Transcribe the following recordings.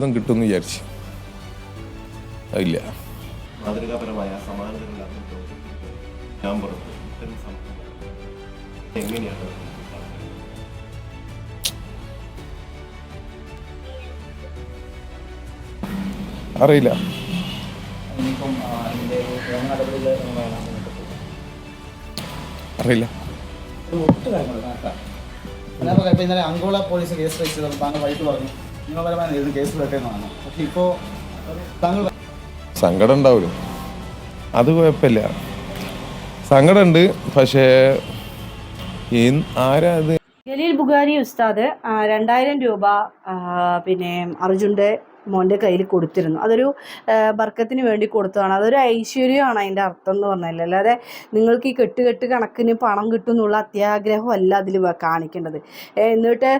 ഇതും കിട്ടുമെന്ന് വിചാരിച്ചു. അതില്ല. മാതൃകാപരമായ സമാനതകളില്ലാത്ത എങ്ങനെയാണ് അറിയില്ല? അറിയില്ല. ഇന്നലെ അങ്കോള പോലീസ് കേസ് വെച്ചത് താങ്കൾ വൈകിട്ട് പറഞ്ഞു. നിയമപരമായ പക്ഷെ ഇപ്പോൾ താങ്കൾ സങ്കടം ഉണ്ടാവില്ല അത് കുഴപ്പമില്ല. സങ്കടമുണ്ട് പക്ഷേ ആരാ അത് ജലീൽ ബുഖാരി ഉസ്താദ് രണ്ടായിരം രൂപ പിന്നെ അർജുന്റെ മോന്റെ കയ്യിൽ കൊടുത്തിരുന്നു. അതൊരു ബർക്കത്തിന് വേണ്ടി കൊടുത്തതാണ്. അതൊരു ഐശ്വര്യമാണ് അതിന്റെ അർത്ഥം എന്ന് പറഞ്ഞാൽ. അല്ലാതെ നിങ്ങൾക്ക് ഈ കെട്ട് കെട്ട് കണക്കിന് പണം കിട്ടും എന്നുള്ള അത്യാഗ്രഹമല്ല അതിൽ കാണിക്കേണ്ടത്. എന്നിട്ട്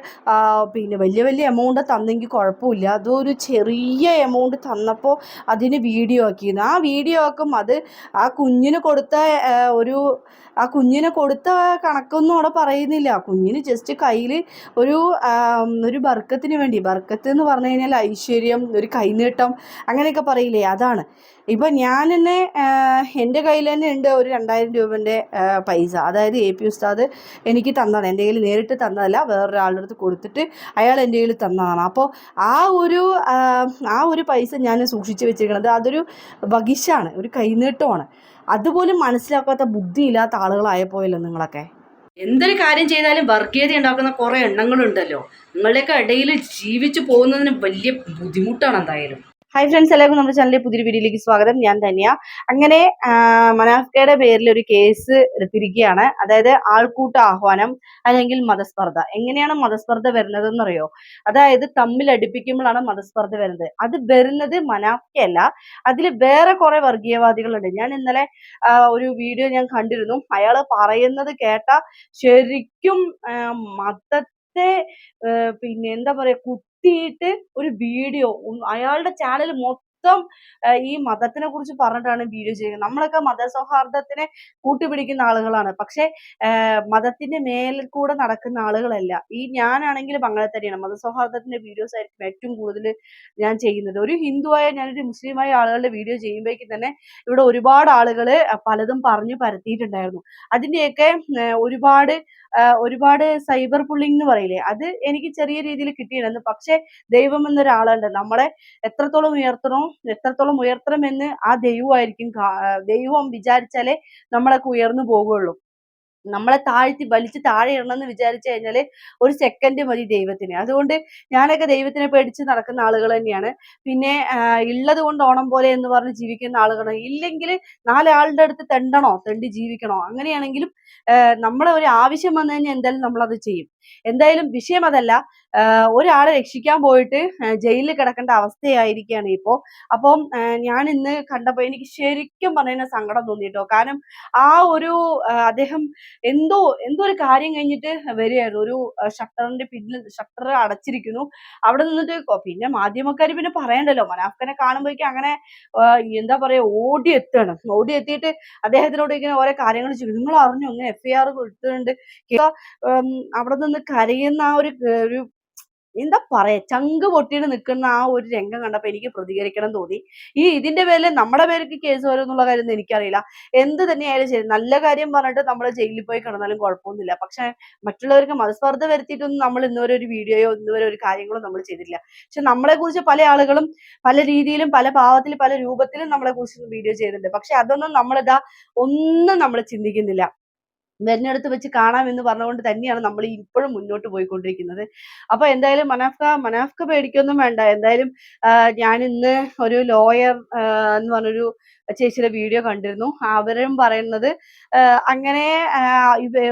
പിന്നെ വലിയ വലിയ എമൗണ്ട് തന്നെങ്കിൽ കുഴപ്പമില്ല. അതൊരു ചെറിയ എമൗണ്ട് തന്നപ്പോൾ അതിന് വീഡിയോ ആക്കിയിരുന്നു. ആ വീഡിയോ ആക്കും അത് ആ കുഞ്ഞിന് കൊടുത്ത ഒരു ആ കുഞ്ഞിന് കൊടുത്ത കണക്കൊന്നും അവിടെ പറയുന്നില്ല. കുഞ്ഞിന് ജസ്റ്റ് കയ്യിൽ ഒരു ഒരു ബർക്കത്തിന് വേണ്ടി. ബർക്കത്ത് എന്ന് പറഞ്ഞു കഴിഞ്ഞാൽ ഐശ്വര്യം ഒരു കൈനീട്ടം അങ്ങനെയൊക്കെ പറയില്ലേ? അതാണ്. ഇപ്പം ഞാൻ തന്നെ എന്റെ കയ്യിൽ തന്നെ ഉണ്ട് ഒരു രണ്ടായിരം രൂപന്റെ പൈസ. അതായത് എ പി ഉസ്താദ് എനിക്ക് തന്നതാണ്. എന്റെ കയ്യിൽ നേരിട്ട് തന്നതല്ല വേറൊരാളുടെ അടുത്ത് കൊടുത്തിട്ട് അയാൾ എന്റെ കയ്യിൽ തന്നതാണ്. അപ്പോൾ ആ ഒരു ആ ഒരു പൈസ ഞാൻ സൂക്ഷിച്ച് വെച്ചിരിക്കുന്നത് അതൊരു വകിശാണ് ഒരു കൈനീട്ടമാണ്. അതുപോലും മനസ്സിലാക്കാത്ത ബുദ്ധിയില്ലാത്ത ആളുകളായപ്പോയല്ലോ നിങ്ങളൊക്കെ. എന്തൊരു കാര്യം ചെയ്താലും വർഗീയത ഉണ്ടാക്കുന്ന കുറേ എണ്ണങ്ങളുണ്ടല്ലോ. നിങ്ങളുടെയൊക്കെ ഇടയിൽ ജീവിച്ചു പോകുന്നതിന് വലിയ ബുദ്ധിമുട്ടാണ് എന്തായാലും. ഹായ് ഫ്രണ്ട്സ് എല്ലാവർക്കും നമ്മുടെ ചാനലിലെ പുതിയൊരു വീഡിയോയിലേക്ക് സ്വാഗതം. ഞാൻ തന്നെയാ അങ്ങനെ മനാഫ്കയുടെ പേരിൽ ഒരു കേസ് എടുത്തിരിക്കുകയാണ്. അതായത് ആൾക്കൂട്ട ആഹ്വാനം അല്ലെങ്കിൽ മതസ്പർദ്ധ. എങ്ങനെയാണ് മതസ്പർദ്ധ വരുന്നതെന്നറിയോ? അതായത് തമ്മിൽ അടുപ്പിക്കുമ്പോഴാണ് മതസ്പർദ്ധ വരുന്നത്. അത് വരുന്നത് മനാഫ്കയല്ല. അതിൽ വേറെ കുറെ വർഗീയവാദികളുണ്ട്. ഞാൻ ഇന്നലെ ഒരു വീഡിയോ ഞാൻ കണ്ടിരുന്നു. അയാൾ പറയുന്നത് കേട്ട ശരിക്കും മത മതത്തെ പിന്നെ എന്താ പറയാ കുത്തിയിട്ട് ഒരു വീഡിയോ അയാളുടെ ചാനൽ മൊത്തം ആ, ഈ മതത്തിനെ കുറിച്ച് പറഞ്ഞിട്ടാണ് വീഡിയോ ചെയ്യുന്നത്. നമ്മളൊക്കെ മതസൗഹാർദ്ദത്തിനെ കൂട്ടുപിടിക്കുന്ന ആളുകളാണ്. പക്ഷെ മതത്തിന്റെ മേലിൽ കൂടെ നടക്കുന്ന ആളുകളല്ല. ഈ ഞാനാണെങ്കിലും അങ്ങനെ തന്നെയാണ്. മതസൗഹാർദ്ദത്തിന്റെ വീഡിയോസ് ആയിരിക്കും ഏറ്റവും കൂടുതൽ ഞാൻ ചെയ്യുന്നത്. ഒരു ഹിന്ദുവായ ഞാനൊരു മുസ്ലിമായ ആളുകളുടെ വീഡിയോ ചെയ്യുമ്പോഴേക്കും തന്നെ ഇവിടെ ഒരുപാട് ആളുകൾ പലതും പറഞ്ഞു പരത്തിയിട്ടുണ്ടായിരുന്നു. അതിന്റെയൊക്കെ ഒരുപാട് ഒരുപാട് സൈബർ പുള്ളിങ് എന്ന് പറയില്ലേ? അത് എനിക്ക് ചെറിയ രീതിയിൽ കിട്ടിയിരുന്നു പക്ഷെ ദൈവം എന്നൊരാളുണ്ട്. നമ്മളെ എത്രത്തോളം ഉയർത്തണോ എത്രത്തോളം ഉയർത്തണമെന്ന് ആ ദൈവമായിരിക്കും ദൈവം വിചാരിച്ചാലേ നമ്മളൊക്കെ ഉയർന്നു പോകുള്ളൂ. നമ്മളെ താഴ്ത്തി വലിച്ച് താഴെ ഇടണമെന്ന് വിചാരിച്ചു കഴിഞ്ഞാൽ ഒരു സെക്കൻഡ് മതി ദൈവത്തിന്. അതുകൊണ്ട് ഞാനൊക്കെ ദൈവത്തിനെ പേടിച്ച് നടക്കുന്ന ആളുകൾ തന്നെയാണ്. പിന്നെ ഉള്ളത് കൊണ്ട് ഓണം പോലെ എന്ന് പറഞ്ഞ് ജീവിക്കുന്ന ആളുകളാണ്. ഇല്ലെങ്കിൽ നാലാളുടെ അടുത്ത് തെണ്ടണോ? തെണ്ടി ജീവിക്കണോ? അങ്ങനെയാണെങ്കിലും നമ്മളെ ഒരു ആവശ്യം വന്നു കഴിഞ്ഞാൽ എന്തായാലും നമ്മളത് ചെയ്യും. എന്തായാലും വിഷയം അതല്ല. ഒരാളെ രക്ഷിക്കാൻ പോയിട്ട് ജയിലിൽ കിടക്കേണ്ട അവസ്ഥയായിരിക്കുകയാണ് ഇപ്പോൾ അപ്പം ഞാൻ ഇന്ന് കണ്ടപ്പോൾ എനിക്ക് ശരിക്കും പറഞ്ഞ സങ്കടം തോന്നിട്ടോ കാരണം ആ ഒരു അദ്ദേഹം എന്തോ എന്തോ ഒരു കാര്യം കഴിഞ്ഞിട്ട് വരികയായിരുന്നു. ഒരു ഷട്ടറിന്റെ പിന്നിൽ ഷട്ടർ അടച്ചിരിക്കുന്നു. അവിടെ നിന്നിട്ട് പിന്നെ മാധ്യമക്കാർ പിന്നെ പറയണ്ടല്ലോ. മനാഫ്കനെ കാണുമ്പോഴേക്കും അങ്ങനെ എന്താ പറയാ ഓടി എത്തണം ഓടി എത്തിയിട്ട് അദ്ദേഹത്തിനോട് ഇങ്ങനെ ഓരോ കാര്യങ്ങൾ ചെയ്തു നിങ്ങൾ അറിഞ്ഞു അങ്ങനെ എഫ് ഐ ആർ കൊടുത്തിട്ടുണ്ട് അവിടെ കരയുന്ന ആ ഒരു ഒരു എന്താ പറയാ ചങ്ക് പൊട്ടിയിട്ട് നിൽക്കുന്ന ആ ഒരു രംഗം കണ്ടപ്പോൾ എനിക്ക് പ്രതികരിക്കണം തോന്നി. ഈ ഇതിന്റെ പേരിൽ നമ്മുടെ പേർക്ക് കേസ് വരും എന്നുള്ള കാര്യം എനിക്കറിയില്ല. എന്ത് തന്നെയായാലും ശരി നല്ല കാര്യം പറഞ്ഞിട്ട് നമ്മൾ ജയിലിൽ പോയി കിടന്നാലും കുഴപ്പമൊന്നുമില്ല. പക്ഷെ മറ്റുള്ളവർക്ക് മതസ്പർദ്ധ വരുത്തിയിട്ടൊന്നും നമ്മൾ ഇന്നുവരെ ഒരു വീഡിയോയോ ഇന്നുവരെ ഒരു കാര്യങ്ങളോ നമ്മൾ ചെയ്തിട്ടില്ല. പക്ഷെ നമ്മളെ കുറിച്ച് പല ആളുകളും പല രീതിയിലും പല ഭാവത്തിൽ പല രൂപത്തിലും നമ്മളെ കുറിച്ച് വീഡിയോ ചെയ്തിട്ടുണ്ട്. പക്ഷെ അതൊന്നും നമ്മളിതാ ഒന്നും നമ്മൾ ചിന്തിക്കുന്നില്ല. വരുന്നിടത്ത് വെച്ച് കാണാം എന്ന് പറഞ്ഞുകൊണ്ട് തന്നെയാണ് നമ്മൾ ഇപ്പോഴും മുന്നോട്ട് പോയിക്കൊണ്ടിരിക്കുന്നത്. അപ്പൊ എന്തായാലും മനാഫ്ക മനാഫ്ക പേടിക്കൊന്നും വേണ്ട. എന്തായാലും ഞാൻ ഇന്ന് ഒരു ലോയർ എന്ന് പറഞ്ഞൊരു ചേച്ചിയുടെ വീഡിയോ കണ്ടിരുന്നു. അവരും പറയുന്നത് അങ്ങനെ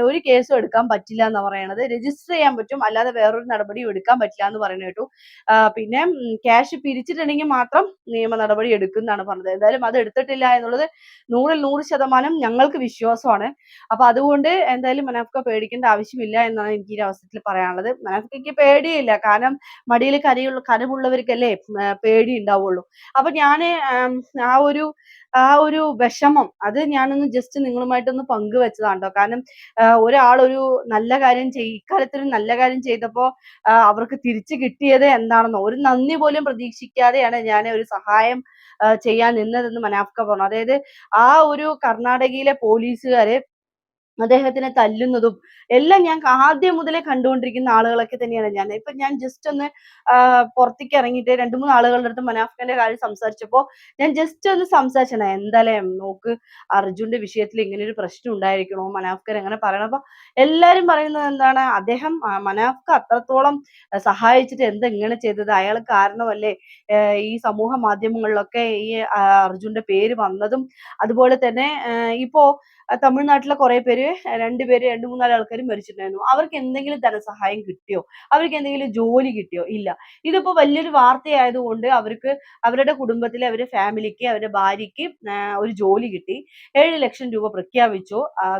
ഒരു കേസും എടുക്കാൻ പറ്റില്ല എന്ന് പറയണത്. രജിസ്റ്റർ ചെയ്യാൻ പറ്റും. അല്ലാതെ വേറൊരു നടപടിയും എടുക്കാൻ പറ്റില്ല എന്ന് പറയുന്നത് കേട്ടു. പിന്നെ ക്യാഷ് പിരിച്ചിട്ടുണ്ടെങ്കിൽ മാത്രം നിയമ നടപടി എടുക്കുന്നതാണ് പറഞ്ഞത്. എന്തായാലും അത് എടുത്തിട്ടില്ല എന്നുള്ളത് നൂറിൽ നൂറ് ശതമാനം ഞങ്ങൾക്ക് വിശ്വാസമാണ്. അപ്പൊ അതുകൊണ്ട് എന്തായാലും മനാഫ്ക പേടിക്കേണ്ട ആവശ്യമില്ല എന്നാണ് എനിക്ക് ഈ അവസരത്തിൽ പറയാനുള്ളത്. മനാഫ്കയ്ക്ക് പേടിയില്ല. കാരണം മടിയിൽ കരയുള്ള ആ, പേടി ഉണ്ടാവുള്ളൂ. അപ്പൊ ഞാൻ ആ ഒരു ആ ഒരു വിഷമം അത് ഞാനൊന്ന് ജസ്റ്റ് നിങ്ങളുമായിട്ടൊന്ന് പങ്കുവെച്ചതാണ് കേട്ടോ കാരണം ഒരാൾ ഒരു നല്ല കാര്യം ചെയ് ഇക്കാലത്തിൽ നല്ല കാര്യം ചെയ്തപ്പോൾ അവർക്ക് തിരിച്ചു കിട്ടിയത് എന്താണെന്നോ ഒരു നന്ദി പോലും പ്രതീക്ഷിക്കാതെയാണ് ഞാൻ ഒരു സഹായം ചെയ്യാൻ നിന്നതെന്ന് മനാഫ്ക പറഞ്ഞു. അതായത് ആ ഒരു കർണാടകയിലെ പോലീസുകാര് അദ്ദേഹത്തിനെ തല്ലുന്നതും എല്ലാം ഞാൻ ആദ്യം മുതലേ കണ്ടുകൊണ്ടിരിക്കുന്ന ആളുകളൊക്കെ തന്നെയാണ് ഞാൻ. ഇപ്പൊ ഞാൻ ജസ്റ്റ് ഒന്ന് പുറത്തേക്ക് ഇറങ്ങിയിട്ട് രണ്ട് മൂന്ന് ആളുകളുടെ അടുത്ത് മനാഫ്ഖന്റെ കാര്യം സംസാരിച്ചപ്പോ ഞാൻ ജസ്റ്റ് ഒന്ന് സംസാരിച്ചാണ് എന്തായാലേ നോക്ക് അർജുന്റെ വിഷയത്തിൽ ഇങ്ങനെ ഒരു പ്രശ്നം ഉണ്ടായിരിക്കണോ? മനാഫ്ഖൻ എങ്ങനെ പറയണം? അപ്പൊ എല്ലാരും പറയുന്നത് എന്താണ്? അദ്ദേഹം മനാഫ്ക അത്രത്തോളം സഹായിച്ചിട്ട് എന്താ ഇങ്ങനെ ചെയ്തത്? അയാൾ കാരണമല്ലേ? ഈ സമൂഹ മാധ്യമങ്ങളിലൊക്കെ ഈ അർജുന്റെ പേര് വന്നതും അതുപോലെ തന്നെ ഇപ്പോ തമിഴ്നാട്ടിലെ കുറെ പേര് രണ്ടുപേര് രണ്ട് മൂന്നാൽ ആൾക്കാർ മരിച്ചിട്ടുണ്ടായിരുന്നു. അവർക്ക് എന്തെങ്കിലും ധനസഹായം കിട്ടിയോ? അവർക്ക് എന്തെങ്കിലും ജോലി കിട്ടിയോ? ഇല്ല. ഇതിപ്പോ വലിയൊരു വാർത്തയായതുകൊണ്ട് അവർക്ക് അവരുടെ കുടുംബത്തിലെ അവരുടെ ഫാമിലിക്ക് അവരുടെ ഭാര്യയ്ക്ക് ഒരു ജോലി കിട്ടി. ഏഴ് ലക്ഷം രൂപ പ്രഖ്യാപിച്ചു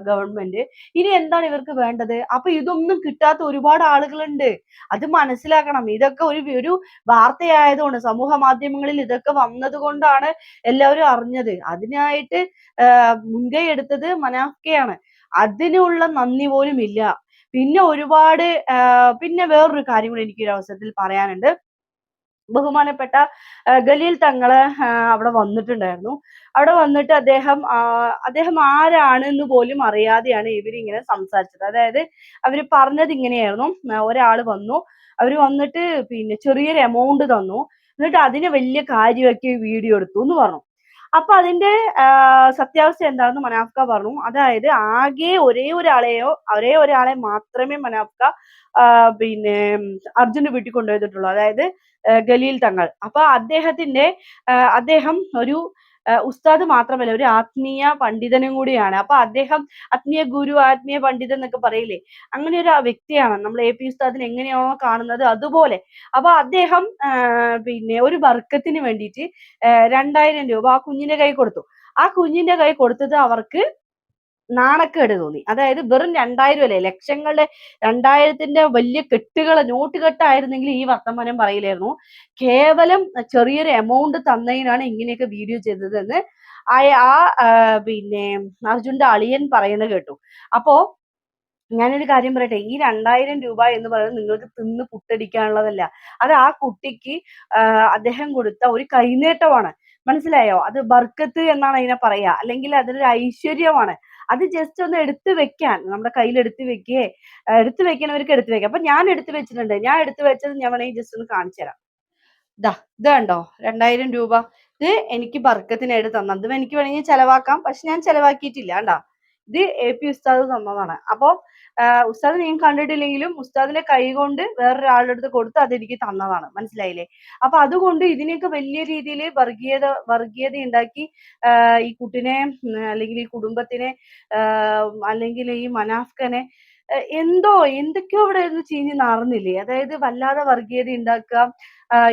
ഗവൺമെന്റ്. ഇനി എന്താണ് ഇവർക്ക് വേണ്ടത്? അപ്പൊ ഇതൊന്നും കിട്ടാത്ത ഒരുപാട് ആളുകളുണ്ട്. അത് മനസ്സിലാക്കണം. ഇതൊക്കെ ഒരു ഒരു വാർത്തയായതുകൊണ്ട് സമൂഹ മാധ്യമങ്ങളിൽ ഇതൊക്കെ വന്നത് കൊണ്ടാണ് എല്ലാവരും അറിഞ്ഞത്. അതിനായിട്ട് മുൻകൈ എടുത്തത് മനാഫ്കയാണ്. അതിനുള്ള നന്ദി പോലും ഇല്ല. പിന്നെ ഒരുപാട് പിന്നെ വേറൊരു കാര്യം കൂടി എനിക്ക് ഒരു അവസരത്തിൽ പറയാനുണ്ട്. ബഹുമാനപ്പെട്ട ഗലീൽ തങ്ങൾ അവിടെ വന്നിട്ടുണ്ടായിരുന്നു. അവിടെ വന്നിട്ട് അദ്ദേഹം അദ്ദേഹം ആരാണെന്ന് പോലും അറിയാതെയാണ് ഇവരിങ്ങനെ സംസാരിച്ചത്. അതായത് അവർ പറഞ്ഞത് ഇങ്ങനെയായിരുന്നു. ഒരാൾ വന്നു. അവർ വന്നിട്ട് പിന്നെ ചെറിയൊരു എമൗണ്ട് തന്നു. എന്നിട്ട് അതിനെ വലിയ കാര്യമാക്കി വീഡിയോ എടുത്തു എന്ന് പറഞ്ഞു. അപ്പൊ അതിന്റെ സത്യാവസ്ഥ എന്താണെന്ന് മനാഫ്ക പറഞ്ഞു. അതായത് ആകെ ഒരേ ഒരാളെയോ ഒരേ ഒരാളെ മാത്രമേ മനാഫ്ക പിന്നെ അർജുന് വീട്ടിൽ കൊണ്ടുപോയിട്ടുള്ളൂ അതായത് ഗലീൽ തങ്ങൾ. അപ്പൊ അദ്ദേഹത്തിന്റെ അദ്ദേഹം ഒരു ഉസ്താദ് മാത്രമല്ല ഒരു ആത്മീയ പണ്ഡിതനും കൂടിയാണ്. അപ്പൊ അദ്ദേഹം ആത്മീയ ഗുരു ആത്മീയ പണ്ഡിതൻ എന്നൊക്കെ പറയില്ലേ? അങ്ങനെ ഒരു വ്യക്തിയാണ്. നമ്മൾ എ പി ഉസ്താദിനെ എങ്ങനെയാണോ കാണുന്നത് അതുപോലെ. അപ്പൊ അദ്ദേഹം പിന്നെ ഒരു ബർക്കത്തിന് വേണ്ടിയിട്ട് രണ്ടായിരം രൂപ ആ കുഞ്ഞിന്റെ കൈ കൊടുത്തു. ആ കുഞ്ഞിന്റെ കൈ കൊടുത്തത് അവർക്ക് നാണക്കേട് തോന്നി. അതായത് വെറും രണ്ടായിരം അല്ലേ ലക്ഷങ്ങളുടെ രണ്ടായിരത്തിന്റെ വലിയ കെട്ടുകൾ നോട്ട് കെട്ടായിരുന്നെങ്കിൽ ഈ വർത്തമാനം പറയില്ലായിരുന്നു. കേവലം ചെറിയൊരു എമൗണ്ട് തന്നതിനാണ് ഇങ്ങനെയൊക്കെ വീഡിയോ ചെയ്തതെന്ന് ആ പിന്നെ അർജുന്റെ അളിയൻ പറയുന്നത് കേട്ടു. അപ്പോ ഞാനൊരു കാര്യം പറയട്ടെ ഈ രണ്ടായിരം രൂപ എന്ന് പറയുന്നത് നിങ്ങൾക്ക് തിന്ന് പുട്ടടിക്കാനുള്ളതല്ല. അത് ആ കുട്ടിക്ക് അദ്ദേഹം കൊടുത്ത ഒരു കൈനേട്ടമാണ്. മനസ്സിലായോ? അത് ബർക്കത്ത് എന്നാണ് അതിനെ പറയാ. അല്ലെങ്കിൽ അതൊരു ഐശ്വര്യമാണ്. അത് ജസ്റ്റ് ഒന്ന് എടുത്തു വെക്കാൻ. നമ്മുടെ കയ്യിൽ എടുത്തു വെക്കേ. എടുത്തു വെക്കണവർക്ക് എടുത്തു വെക്കാം. അപ്പൊ ഞാൻ എടുത്തു വെച്ചിട്ടുണ്ട്. ഞാൻ എടുത്തു വെച്ചത് ഞാൻ വേണമെങ്കിൽ ജസ്റ്റ് ഒന്ന് കാണിച്ചു തരാം. ദാ ഇത് കണ്ടോ? രണ്ടായിരം രൂപ. ഇത് എനിക്ക് ബർക്കത്തിനായിട്ട് തന്നത് ഇത് എനിക്ക് വേണമെങ്കിൽ ചെലവാക്കാം. പക്ഷെ ഞാൻ ചെലവാക്കിയിട്ടില്ല. കണ്ടാ? ഇത് എ പി ഉസ്താദ് തന്നതാണ്. അപ്പോ ആഹ് ഉസ്താദ് ഞാൻ കണ്ടിട്ടില്ലെങ്കിലും ഉസ്താദിന്റെ കൈ കൊണ്ട് വേറൊരാളുടെ അടുത്ത് കൊടുത്ത് അത് എനിക്ക് തന്നതാണ്. മനസ്സിലായില്ലേ? അപ്പൊ അതുകൊണ്ട് ഇതിനെയൊക്കെ വലിയ രീതിയിൽ വർഗീയത വർഗീയത ഉണ്ടാക്കി ഈ കുട്ടിനെ അല്ലെങ്കിൽ ഈ കുടുംബത്തിനെ അല്ലെങ്കിൽ ഈ മനാഫ്കനെ എന്തോ എന്തൊക്കെയോ ഇവിടെ ഇരുന്ന് ചീഞ്ഞ് നാറുന്നില്ലേ? അതായത് വല്ലാതെ വർഗീയത ഉണ്ടാക്കുക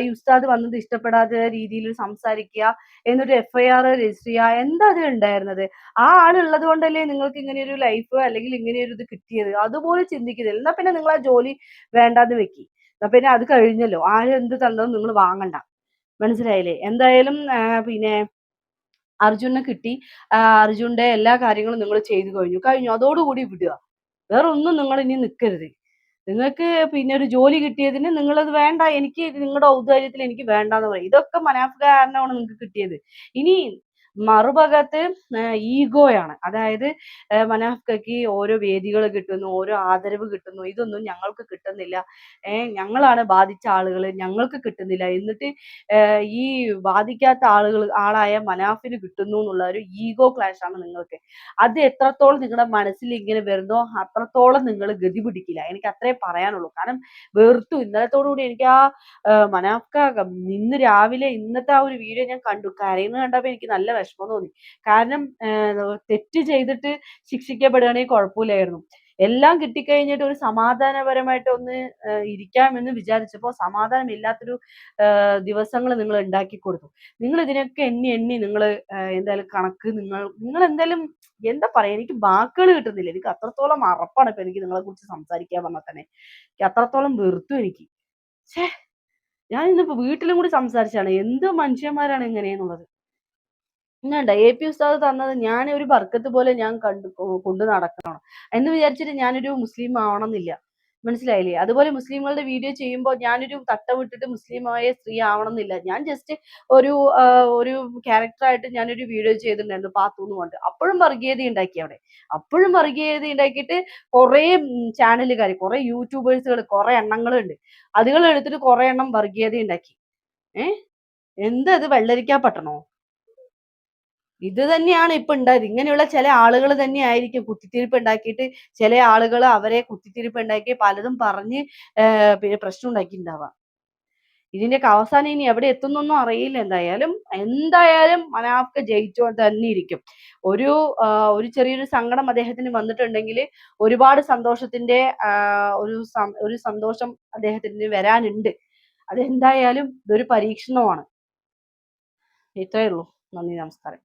ഈ ഉസ്താദ് വന്നത് ഇഷ്ടപ്പെടാത്ത രീതിയിൽ സംസാരിക്കുക എന്നൊരു എഫ്ഐആർ രജിസ്റ്റർ ചെയ്യുക എന്താ അത് ഉണ്ടായിരുന്നത് ആ ആളുള്ളത് കൊണ്ടല്ലേ നിങ്ങൾക്ക് ഇങ്ങനെ ഒരു ലൈഫ് അല്ലെങ്കിൽ ഇങ്ങനെ ഒരു ഇത് കിട്ടിയത്? അതുപോലെ ചിന്തിക്കുന്നില്ല എന്നാ പിന്നെ നിങ്ങൾ ആ ജോലി വേണ്ടാന്ന് വെക്കി. എന്നാ പിന്നെ അത് കഴിഞ്ഞല്ലോ. ആരും എന്ത് തന്നതും നിങ്ങൾ വാങ്ങണ്ട. മനസ്സിലായില്ലേ? എന്തായാലും പിന്നെ അർജുനെ കിട്ടി. അർജുന്റെ എല്ലാ കാര്യങ്ങളും നിങ്ങൾ ചെയ്തു കഴിഞ്ഞു. കഴിഞ്ഞു. അതോടുകൂടി വിടുക. വേറെ ഒന്നും നിങ്ങൾ ഇനി നിൽക്കരുത് നിങ്ങൾക്ക് പിന്നെ ഒരു ജോലി കിട്ടിയതിന് നിങ്ങളത് വേണ്ട എനിക്ക് നിങ്ങളുടെ ഔദാര്യത്തിൽ എനിക്ക് വേണ്ടാന്ന് പറയും. ഇതൊക്കെ മനാഫ് കാരണമാണ് നിങ്ങൾക്ക് കിട്ടിയത്. ഇനി മറുഭാഗത്ത് ഈഗോയാണ്. അതായത് മനാഫ്കയ്ക്ക് ഓരോ വേദികൾ കിട്ടുന്നു ഓരോ ആദരവ് കിട്ടുന്നു. ഇതൊന്നും ഞങ്ങൾക്ക് കിട്ടുന്നില്ല. ഏഹ് ഞങ്ങളാണ് ബാധിച്ച ആളുകൾ ഞങ്ങൾക്ക് കിട്ടുന്നില്ല. എന്നിട്ട് ഈ ബാധിക്കാത്ത ആളുകൾ ആളായ മനാഫിന് കിട്ടുന്നു എന്നുള്ള ഒരു ഈഗോ ക്ലാഷ് ആണ് നിങ്ങൾക്ക്. അത് എത്രത്തോളം നിങ്ങളുടെ മനസ്സിൽ ഇങ്ങനെ വരുന്നോ അത്രത്തോളം നിങ്ങൾ ഗതി പിടിക്കില്ല. എനിക്ക് അത്രേ പറയാനുള്ളൂ. കാരണം വെറുത്തു. ഇന്നലത്തോടു കൂടി എനിക്ക് ആ മനാഫ്ക ഇന്ന് രാവിലെ ഇന്നത്തെ ആ ഒരു വീഡിയോ ഞാൻ കണ്ടു. കരയുന്നത് കണ്ടപ്പോൾ എനിക്ക് നല്ല വിഷമം തോന്നി. കാരണം തെറ്റ് ചെയ്തിട്ട് ശിക്ഷിക്കപ്പെടുകയാണെങ്കിൽ കുഴപ്പമില്ലായിരുന്നു. എല്ലാം കിട്ടിക്കഴിഞ്ഞിട്ട് ഒരു സമാധാനപരമായിട്ട് ഒന്ന് ഇരിക്കാമെന്ന് വിചാരിച്ചപ്പോൾ സമാധാനം ഇല്ലാത്തൊരു ദിവസങ്ങൾ നിങ്ങൾ ഉണ്ടാക്കി കൊടുത്തു. നിങ്ങൾ ഇതിനൊക്കെ എണ്ണി എണ്ണി നിങ്ങൾ എന്തായാലും കണക്ക് നിങ്ങൾ നിങ്ങൾ എന്തായാലും എന്താ പറയാ എനിക്ക് വാക്കുകൾ കിട്ടുന്നില്ല. എനിക്ക് അത്രത്തോളം അറപ്പാണ് ഇപ്പൊ എനിക്ക് നിങ്ങളെ കുറിച്ച് സംസാരിക്കാൻ പറഞ്ഞാൽ തന്നെ. എനിക്ക് അത്രത്തോളം വെറുത്തു എനിക്ക്. ഛേ ഞാൻ ഇന്നിപ്പോ വീട്ടിലും കൂടി സംസാരിച്ചാണ്. എന്ത് മനുഷ്യന്മാരാണ് ഇങ്ങനെയെന്നുള്ളത്? ഇന്നുണ്ട എ പി ഉസ്താദ് തന്നത് ഞാൻ ഒരു ബർക്കത്ത് പോലെ ഞാൻ കണ്ടു കൊണ്ട് നടക്കണം എന്ന് വിചാരിച്ചിട്ട് ഞാനൊരു മുസ്ലിം ആവണമെന്നില്ല. മനസ്സിലായില്ലേ? അതുപോലെ മുസ്ലിങ്ങളുടെ വീഡിയോ ചെയ്യുമ്പോൾ ഞാനൊരു തട്ട വിട്ടിട്ട് മുസ്ലിമായ സ്ത്രീ ആവണമെന്നില്ല. ഞാൻ ജസ്റ്റ് ഒരു ഒരു ക്യാരക്ടറായിട്ട് ഞാനൊരു വീഡിയോ ചെയ്തിട്ടുണ്ടായിരുന്നു പാത്തൂന്ന് കൊണ്ട് അപ്പോഴും വർഗീയത ഉണ്ടാക്കി അവിടെ. അപ്പോഴും വർഗീയത ഉണ്ടാക്കിയിട്ട് കുറേ ചാനലുകാർ കുറേ യൂട്യൂബേഴ്സുകൾ കുറേ എണ്ണങ്ങളുണ്ട്. അതുകൾ എടുത്തിട്ട് കുറേ എണ്ണം വർഗീയത ഉണ്ടാക്കി. ഏഹ് എന്താ ഇത് വെള്ളരിക്കാ പട്ടണോ? ഇത് തന്നെയാണ് ഇപ്പൊ ഉണ്ടായത്. ഇങ്ങനെയുള്ള ചില ആളുകൾ തന്നെ ആയിരിക്കും കുത്തിത്തിരിപ്പ് ഉണ്ടാക്കിയിട്ട് ചില ആളുകൾ അവരെ കുത്തിത്തിരിപ്പ് ഉണ്ടാക്കി പലതും പറഞ്ഞ് പ്രശ്നം ഉണ്ടാക്കിയിട്ടുണ്ടാവാം. ഇതിന്റെയൊക്കെ അവസാനം ഇനി എവിടെ എത്തുന്നൊന്നും അറിയില്ല. എന്തായാലും എന്തായാലും മനാഫ്ക ജയിച്ചോ തന്നെ ഇരിക്കും. ഒരു ഒരു ചെറിയൊരു സങ്കടം അദ്ദേഹത്തിന് വന്നിട്ടുണ്ടെങ്കിൽ ഒരുപാട് സന്തോഷത്തിന്റെ ഒരു ഒരു സന്തോഷം അദ്ദേഹത്തിന് വരാനുണ്ട്. അതെന്തായാലും ഇതൊരു പരീക്ഷണമാണ്. ഇത്രയേ ഉള്ളൂ. നന്ദി നമസ്കാരം.